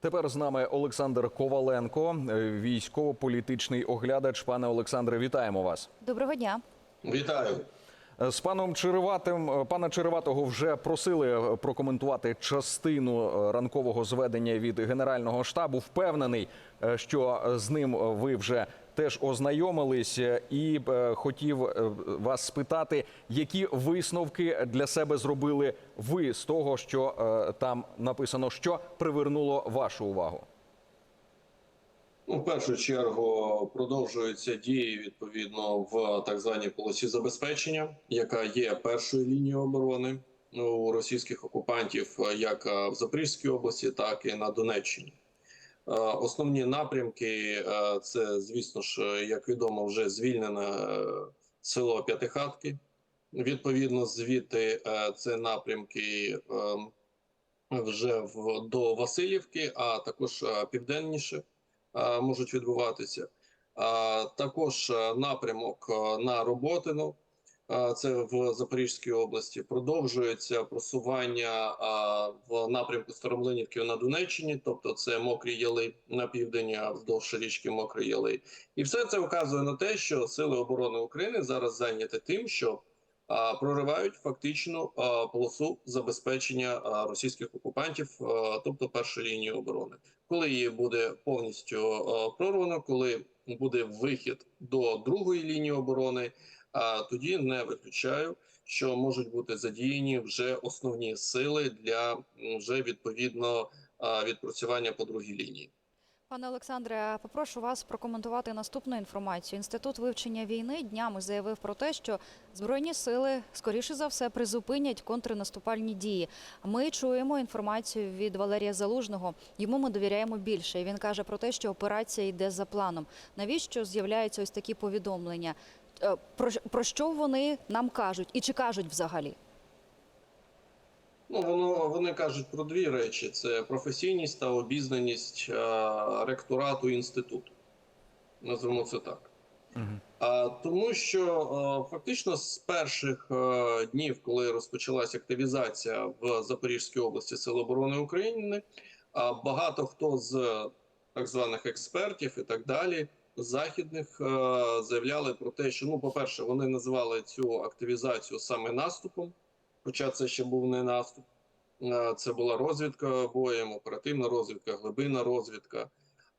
Тепер з нами Олександр Коваленко, е, військово-політичний оглядач. Пане Олександре, вітаємо вас. Доброго дня. Вітаю. Е, З паном Череватим, е, пана Череватого вже просили прокоментувати частину ранкового зведення від Генерального штабу. Впевнений, що з ним ви вже теж ознайомились, е, і е, хотів е, вас спитати, які висновки для себе зробили ви з того, що там написано, що привернуло вашу увагу. Ну, в першу чергу продовжуються дії відповідно в так званій полосі забезпечення, яка є першою лінією оборони у російських окупантів, як в Запорізькій області, так і на Донеччині. Е, Основні напрямки е, це, звісно ж, як відомо, вже звільнене е, село П'ятихатки. Відповідно, звідти це напрямки ем, вже в до Васильівки, а також південніше можуть відбуватися. Також напрямок на Роботину, це в Запорізькій області. Продовжується просування в напрямку Старомлинівки на Донеччині, тобто це мокрі яли на південь вздовж річки Мокрі Яли. І все це вказує на те, що Сили оборони України зараз зайняті тим, що проривають фактично полосу забезпечення російських окупантів, тобто першу лінію оборони. Коли її буде повністю прорвано, коли буде вихід до другої лінії оборони, а тоді не виключаю, що можуть бути задіяні вже основні сили для вже відповідно відпрацювання по другій лінії. Пане Олександре, попрошу вас прокоментувати наступну інформацію. Інститут вивчення війни днями заявив про те, що збройні сили скоріше за все призупинять контрнаступальні дії. Ми чуємо інформацію від Валерія Залужного. Йому ми довіряємо більше. Він каже про те, що операція йде за планом. Навіщо з'являються ось такі повідомлення? Е, про що вони нам кажуть і чи кажуть взагалі? Ну, воно вони кажуть про дві речі: це професійність та обізнаність а, ректорату інституту. Назвемо це так. А, тому що а, фактично з перших а, днів, коли розпочалася активізація в Запорізькій області Сил оборони України, а, багато хто з так званих експертів і так далі, західних, а, заявляли про те, що ну, по-перше, вони називали цю активізацію саме наступом. Хоча це ще був не наступ, Е, це була розвідка боєм, оперативна розвідка, глибинна розвідка.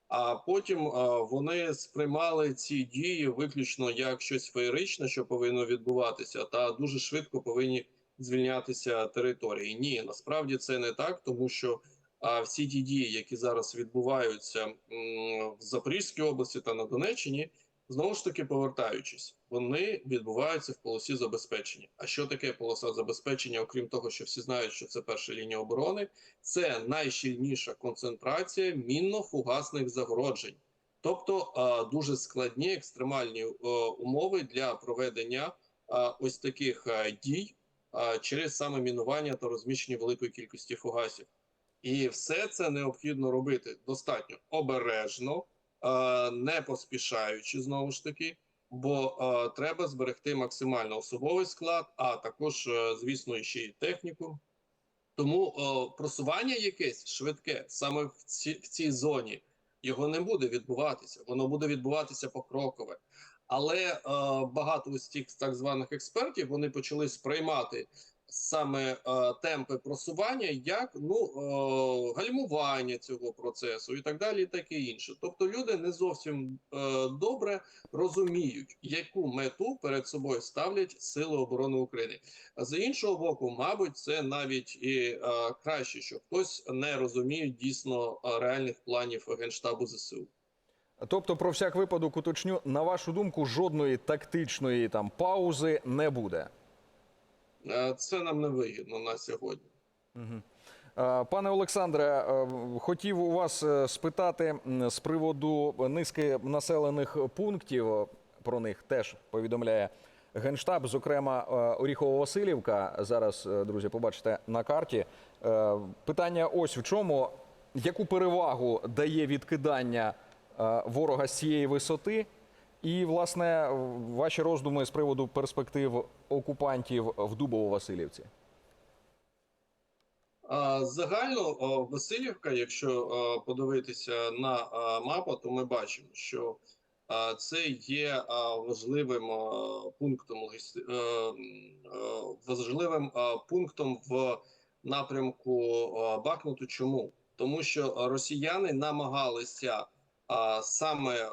А потім е, вони сприймали ці дії виключно як щось феєричне, що повинно відбуватися, та дуже швидко повинні звільнятися території. Ні, насправді це не так, тому що всі ті дії, які зараз відбуваються в Запорізькій області та на Донеччині, Знову ж таки, повертаючись, вони відбуваються в полосі забезпечення. А що таке полоса забезпечення, окрім того, що всі знають, що це перша лінія оборони, це найщільніша концентрація мінно-фугасних загороджень, тобто дуже складні екстремальні умови для проведення ось таких дій через саме мінування та розміщення великої кількості фугасів. І все це необхідно робити достатньо обережно е, не поспішаючи знову ж таки, бо е, треба зберегти максимально особовий склад, а також, е, звісно, ще й техніку. Тому е, просування якесь швидке саме в, ці, в цій зоні його не буде відбуватися. Воно буде відбуватися покрокове. Але е, багато з тих так званих експертів вони почали сприймати саме е, темпи просування як ну е, гальмування цього процесу і так далі, і таке інше. Тобто люди не зовсім е, добре розуміють, яку мету перед собою ставлять сили оборони України. З іншого боку, мабуть, це навіть і краще, що хтось не розуміє дійсно реальних планів генштабу ЗСУ. Тобто, про всяк випадок уточню, на вашу думку, жодної тактичної там паузи не буде. Е, Це нам не вигідно на сьогодні. Е, Пане Олександре, е, хотів у вас спитати з приводу низки населених пунктів. Про них теж повідомляє Генштаб, зокрема Оріхово-Василівка. Зараз, друзі, побачите на карті. Питання ось в чому: яку перевагу дає відкидання ворога з цієї висоти? І, власне, ваші роздуми з приводу перспектив окупантів в Дубово-Василівці. А, Загально Васильівка, якщо подивитися на мапу, то ми бачимо, що це є важливим пунктом е, е, важливим пунктом в напрямку Бахмуту. Чому? Тому що росіяни намагалися саме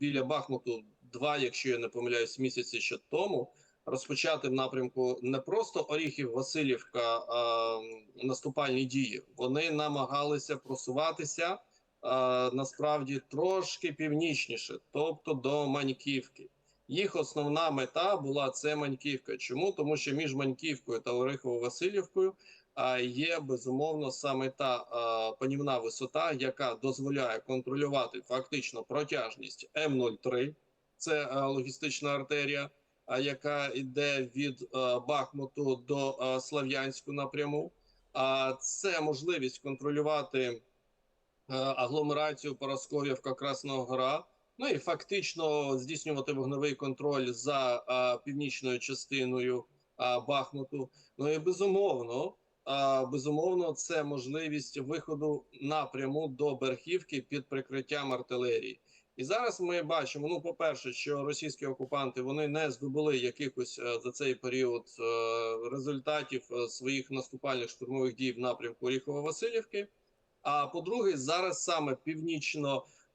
біля Бахмуту два, якщо я не помиляюсь, місяці ще тому розпочати в напрямку не просто Оріхів Васильівка а, наступальні дії. Вони намагалися просуватися а, насправді трошки північніше, тобто до Маньківки. Їх основна мета була це Маньківка. Чому? Тому що між Маньківкою та Орехово-Васильівкою а, є безумовно саме та а, панівна висота, яка дозволяє контролювати фактично протяжність М03, це а, логістична артерія яка йде від е, Бахмуту до е, Слав'янську напряму. А це можливість контролювати е, агломерацію Поросков'явка Красного Гора. Ну і фактично здійснювати вогневий контроль за північною частиною Бахмуту. Ну і безумовно, безумовно, це можливість виходу напряму до Берхівки під прикриттям артилерії. І зараз ми бачимо: ну, по-перше, що російські окупанти вони не здобули якихось е, за цей період е, результатів е, своїх наступальних штурмових дій в напрямку Оріхово-Васильівки. А по-друге, зараз саме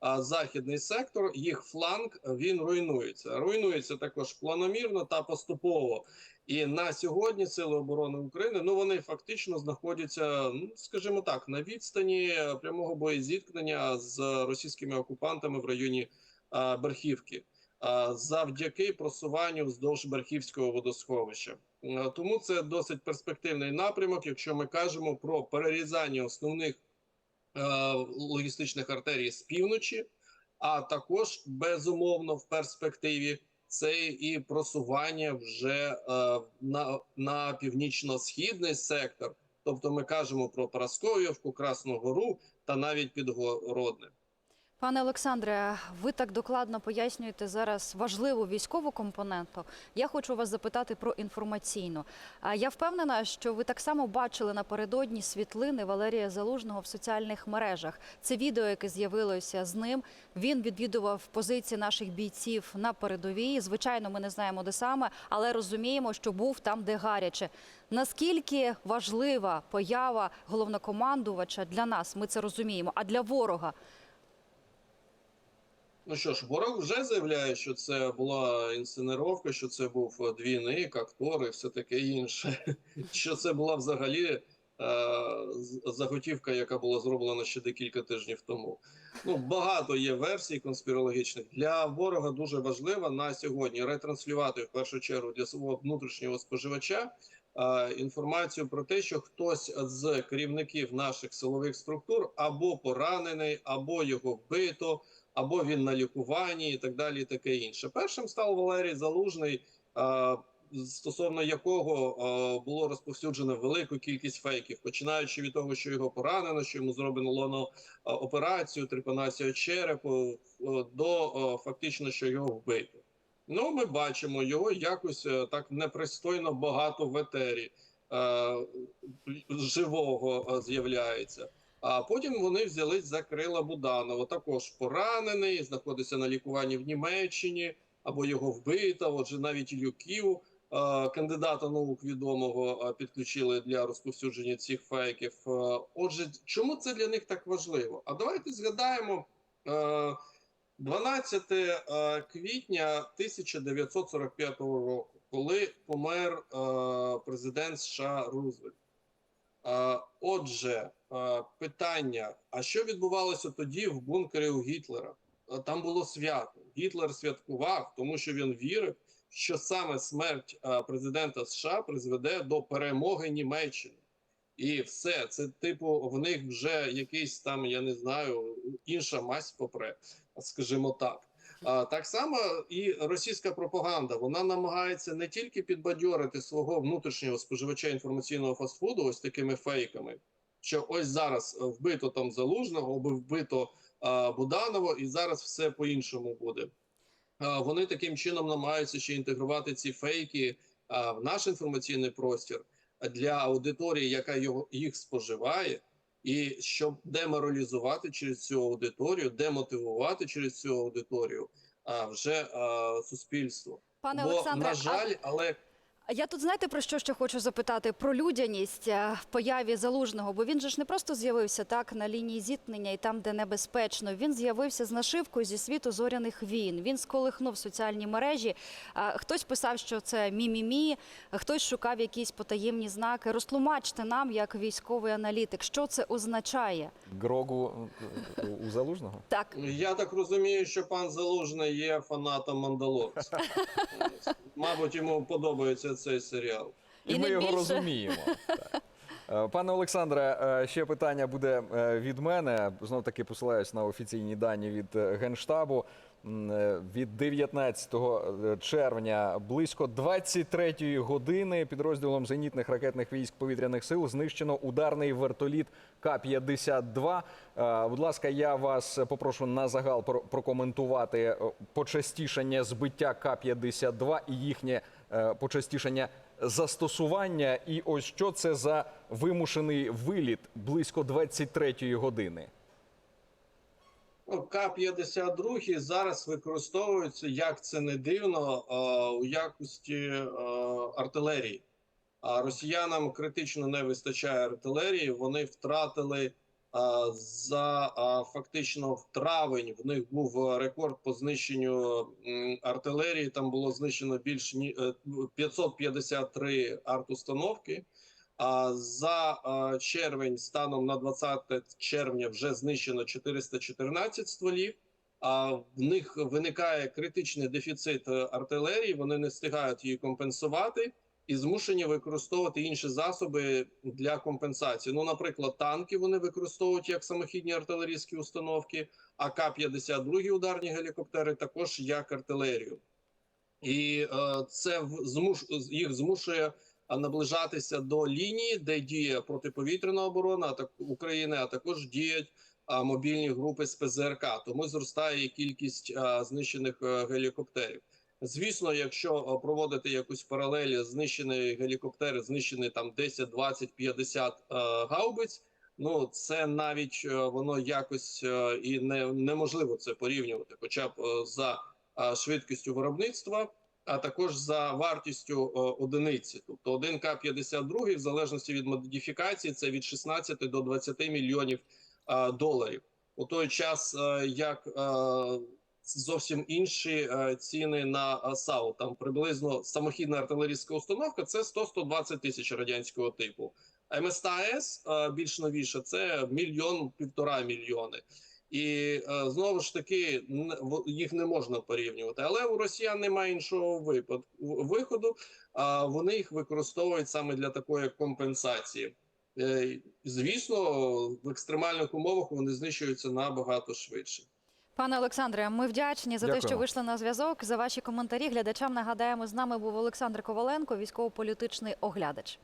північно-західний сектор, їх фланг він руйнується. Руйнується також планомірно та поступово. І на сьогодні сили оборони України ну вони фактично знаходяться, ну скажімо так, на відстані прямого боєзіткнення з російськими окупантами в районі а, Берхівки, а, завдяки просуванню вздовж Берхівського водосховища. Тому це досить перспективний напрямок, якщо ми кажемо про перерізання основних е, логістичних артерій з півночі, а також безумовно в перспективі це і просування вже е, на, на північно-східний сектор. Тобто ми кажемо про Парасков'явку, Красну Гору та навіть Підгородне. Пане Олександре, ви так докладно пояснюєте зараз важливу військову компоненту. Я хочу вас запитати про інформаційну. Я впевнена, що ви так само бачили напередодні світлини Валерія Залужного в соціальних мережах. Це відео, яке з'явилося з ним. Він відвідував позиції наших бійців на передовій. Звичайно, ми не знаємо, де саме, але розуміємо, що був там, де гаряче. Наскільки важлива поява головнокомандувача для нас? Ми це розуміємо. А для ворога Ну що ж, ворог вже заявляє, що це була інсценировка, що це був двійник, актор і все таке інше. Що це була взагалі е, заготівка, яка була зроблена ще декілька тижнів тому. Ну багато є версій конспірологічних. Для ворога дуже важливо на сьогодні ретранслювати в першу чергу для свого внутрішнього споживача е, інформацію про те, що хтось з керівників наших силових структур або поранений, або його вбито або він на лікуванні, і так далі, і таке інше. Першим став Валерій Залужний, стосовно якого було розповсюджено велику кількість фейків, починаючи від того, що його поранено, що йому зроблено лоно операцію, трепанацію черепу, до фактично, що його вбито. Ну, ми бачимо його якось е, так непристойно багато в етері е, живого е, з'являється. А потім вони взялись за Крила Буданова, також поранений, знаходиться на лікуванні в Німеччині, або його вбито. Отже, навіть Ілюків, е, кандидата наук відомого, підключили для розповсюдження цих фейків. Отже, чому це для них так важливо? А давайте згадаємо. е, 12 е, квітня 1945 року, коли помер президент США Рузвельт. Отже, питання: а що відбувалося тоді в бункері у Гітлера? Е, Там було свято. Гітлер святкував, тому що він вірив, що саме смерть е, президента США призведе до перемоги Німеччини. І все, це типу, в них вже якийсь там, я не знаю, інша мазь попре, скажімо так. А, так само і російська пропаганда вона намагається не тільки підбадьорити свого внутрішнього споживача інформаційного фастфуду, ось такими фейками, що ось зараз е, вбито там залужного, або вбито а, Буданово, і зараз все по-іншому буде. А, вони таким чином намагаються ще інтегрувати ці фейки а, в наш інформаційний простір. для аудиторії, яка його їх споживає, і щоб деморалізувати через цю аудиторію, демотивувати через цю аудиторію, а вже а, суспільство. Пане Бо Олександре, на жаль, але я тут знаєте про що ще хочу запитати? Про людяність е, в появі залужного, бо він же ж не просто з'явився так на лінії зіткнення і там, де небезпечно. Він з'явився з нашивкою зі світу зоряних війн. Він сколихнув соціальні мережі. А, Хтось писав, що це мі-мі-мі, хтось шукав якісь потаємні знаки. Розтлумачте нам, як військовий аналітик, що це означає? Грогу е, у залужного? Так, я так розумію, що пан Залужний є фанатом Мандалорця. Мабуть, йому подобається цей серіал. І, І ми не його більше. розуміємо. Так. Е, Пане Олександре, е, ще питання буде е, від мене. Знов таки посилаюсь на офіційні дані від Генштабу. Від 19 червня близько 23 години підрозділом зенітних ракетних військ повітряних сил знищено ударний вертоліт К-52. Е, Будь ласка, я вас попрошу на загал про- прокоментувати почастішання збиття К-52 і їхнє почастішання застосування. І ось що це за вимушений виліт близько 23 години. Ну, К-52 зараз використовуються, як це не дивно, е, у якості е, артилерії. А росіянам критично не вистачає артилерії. Вони втратили е, за е, фактично в травень. В них був е, рекорд по знищенню артилерії. Там було знищено більш ні е, 553 артустановки. А за е, червень станом на 20 червня вже знищено 414 стволів. А в них виникає критичний дефіцит е, артилерії. Вони не встигають її компенсувати і змушені використовувати інші засоби для компенсації. Ну, наприклад, танки вони використовують як самохідні артилерійські установки, а К-52 ударні гелікоптери також як артилерію. І е, це змуш їх змушує наближатися до лінії, де діє протиповітряна оборона а так України, а також діють а, мобільні групи з ПЗРК. Тому зростає кількість а, знищених е, гелікоптерів. Звісно, якщо проводити якусь паралелі, знищені гелікоптери, знищені там 10, 20, 50 е, гаубиць. Ну це навіть е, воно якось е, і не неможливо це порівнювати, хоча б е, за е, швидкістю виробництва а також за вартістю е, одиниці. Тобто 1 К-52, в залежності від модифікації, це від 16 до 20 мільйонів е, доларів. У той час, е, як е, зовсім інші е, ціни на е, САУ, там приблизно самохідна артилерійська установка це 100-120 тисяч радянського типу. МСТАС е, більш новіше це мільйон півтора мільйони. І знову ж таки їх не можна порівнювати. Але у росіян немає іншого випадку виходу. А вони їх використовують саме для такої компенсації. Звісно, в екстремальних умовах вони знищуються набагато швидше. Пане Олександре, ми вдячні за те, що вийшли на зв'язок. За ваші коментарі глядачам нагадаємо, з нами був Олександр Коваленко, військово-політичний оглядач.